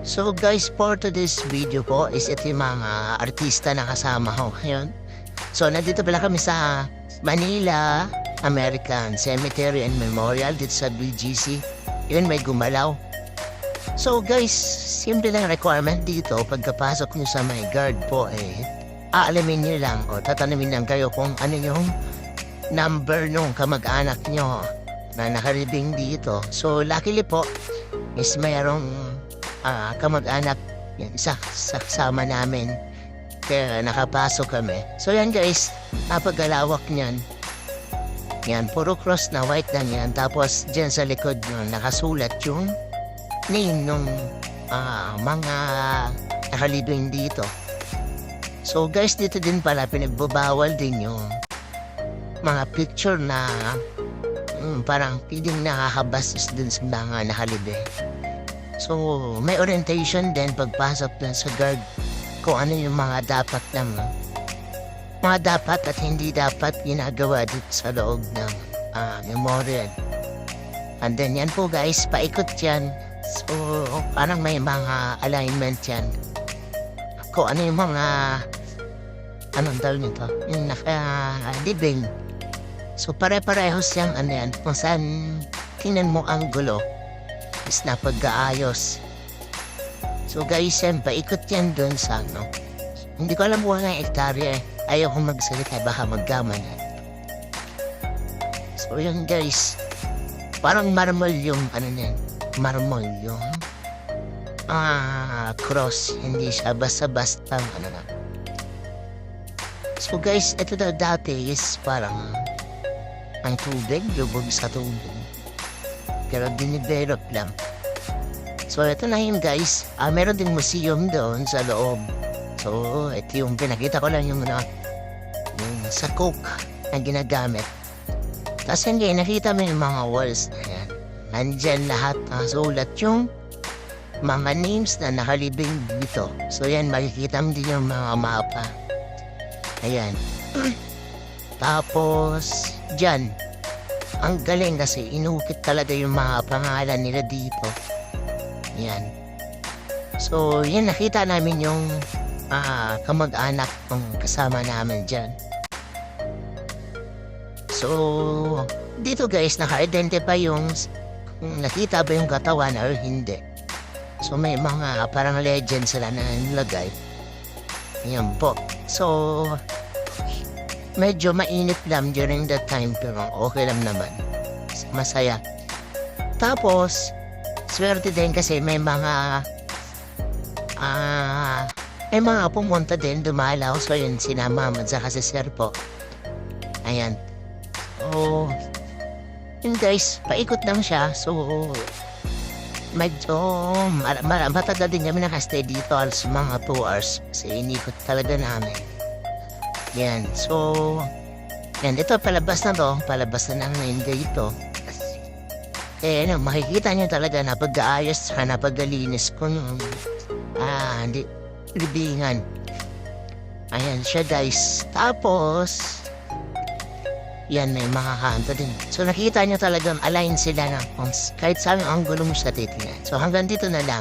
So guys, for today's video po is ito yung mga artista na kasama ko ngayon. So nandito pala kami sa Manila American Cemetery and Memorial dito sa BGC. Yun, may gumalaw. So guys, simple lang requirement dito pagkapasok nyo sa may guard po eh, aalamin nyo lang o tatanungin lang kayo kung ano yung number nung kamag-anak nyo na nakaribing dito. So luckily po is mayroong ah, kamag-anak yan, isa sa kasama namin. Kaya nakapasok kami. So yan guys, napagalawak niyan. Yan, puro cross na white lang yan. Tapos dyan sa likod nyo, nakasulat yung name nung ah, mga nakalibing dito. So guys, dito din pala pinagbabawal din yung mga picture na mm, parang piling nakakabastos din sa mga nakalibing. So, may orientation din pagpasok dun sa guard kung ano yung mga dapat ng mga dapat at hindi dapat ginagawa dito sa loob ng ah, memorial. And then yan po guys, paikot yan. So, parang may mga alignment yan. Kung ano yung mga anong tawag nito? Yung naka-living. So, pare-parehos yung ano yan. Kung saan tingnan mo ang gulo is napag-aayos. So guys, yan, paikot yan doon sa ano. Hindi ko alam kung ano yung hektarya eh. Ayaw kong magsalita, baka maggaman. So yun guys, parang marmol yung ano niyan. Marmol yung ah, cross. Hindi siya basta-basta ano na. So guys, ito daw dati is parang ang tubig, lubog sa tubig. Pero dinidevelop lang. So, ito na yun guys. Ah, meron ding museum doon sa loob. So, ito yung pinakita ko lang yung, na, yung sa coke na ginagamit. Tapos hindi, nakita mo yung mga walls na yan. Nandyan lahat ng sulat yung mga names na nakalibing dito. So, yan, makikita mo din yung mga mapa. Ayan. Tapos, dyan, ang galing kasi inukit talaga yung mga pangalan nila dito. Yan. So, yan nakita namin yung ah, kamag-anak ng kasama namin dyan. So, dito guys, naka-identify yung kung nakita ba yung katawan or hindi. So, may mga parang legend sila na nilagay. Ayan po. So, medyo mainit lang during that time pero okay lang naman. Masaya. Tapos, swerte din kasi may mga ah may mga pumunta din, dumalaw. So yun, sinama mo sa kasi sir po. Ayan. Oh, yun guys, paikot lang siya. So, medyo mar- mar- matagal din kami nakastay dito alas mga 2 hours. Kasi inikot talaga namin. Yan. So, yan. Ito, palabas na to. Palabas na ng Inday ito. Eh, ano, makikita nyo talaga na pag-aayos ka na pag-alinis ko nung, ah, hindi, libingan. Ayan siya, guys. Tapos, yan, may mga kanto din. So, nakita nyo talagang align sila s- kahit saan ang angulo mo siya titingnan. So, hanggang dito na lang.